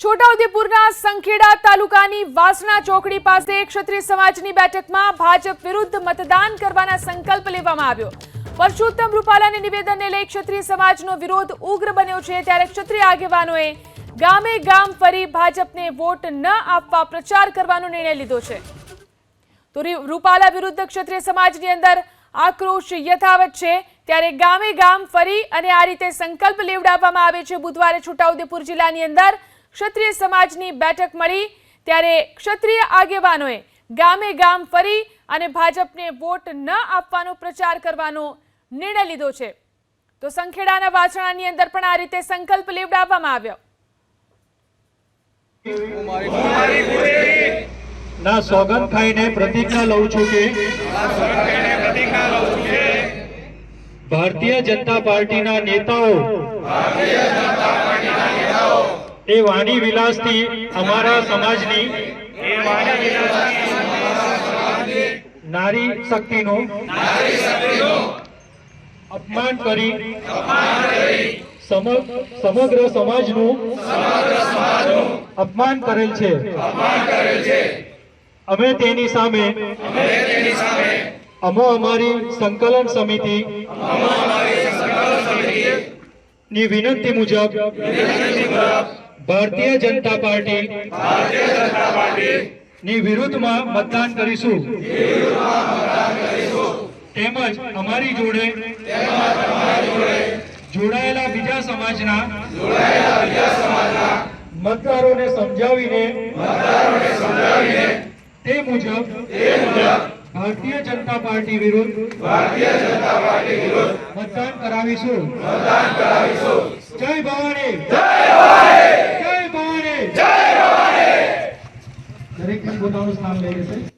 છોટાઉદેપુરના સંખેડા તાલુકાની વાસણા ચોકડી પાસે ક્ષત્રિય સમાજની બેઠકમાં ભાજપ વિરુદ્ધ મતદાન કરવાના સંકલ્પ લેવામાં આવ્યો. પરસોત્તમ રૂપાલાના નિવેદનને લઈ ક્ષત્રિય સમાજનો વિરોધ ઉગ્ર બન્યો છે ત્યારે ક્ષત્રિય આગેવાનોએ ગામે ગામ ફરી ભાજપને વોટ ન આપવા પ્રચાર કરવાનો નિર્ણય લીધો છે. તો રૂપાલા વિરુદ્ધ ક્ષત્રિય સમાજની અંદર આક્રોશ યથાવત છે. ત્યારે ગામે ગામ ફરી અને આ રીતે સંકલ્પ લેવડાવવામાં આવે છે. બુધવારે છોટાઉદેપુર જિલ્લાની અંદર ક્ષત્રિય સમાજની બેઠક મળી, ત્યારે ક્ષત્રિય આગેવાનોએ ગામે ગામ ફરી અને ભાજપને વોટ ન આપવાનો પ્રચાર કરવાનો નિર્ણય લીધો છે. તો સંખેડાના વાસણાની અંદર પણ આ રીતે સંકલ્પ લેવડાવવામાં આવ્યો. ના સોગંદ ખાઈને પ્રતિજ્ઞા લઉં છું કે ભારતીય જનતા પાર્ટીના નેતાઓ એ વાણી વિલાસથી અમારા સમાજની નારી શક્તિનું અપમાન કરી સમ- સમગ્ર સમાજનું અપમાન કરેલ છે. અમે તેની સામે અમો અમારી સંકલન સમિતિ ની વિનંતી મુજબ ભારતીય જનતા પાર્ટી ની વિરુદ્ધમાં મતદાન કરીશું. તેમજ અમારી જોડે જોડાયેલા બીજા સમાજના મતદારોને સમજાવીને તે મુજબ ભારતીય જનતા પાર્ટી વિરુદ્ધ મતદાન કરાવીશું. જય ભવાની. જય ભવાની દરેક પોતાનું સ્થાન લઈ લેશે.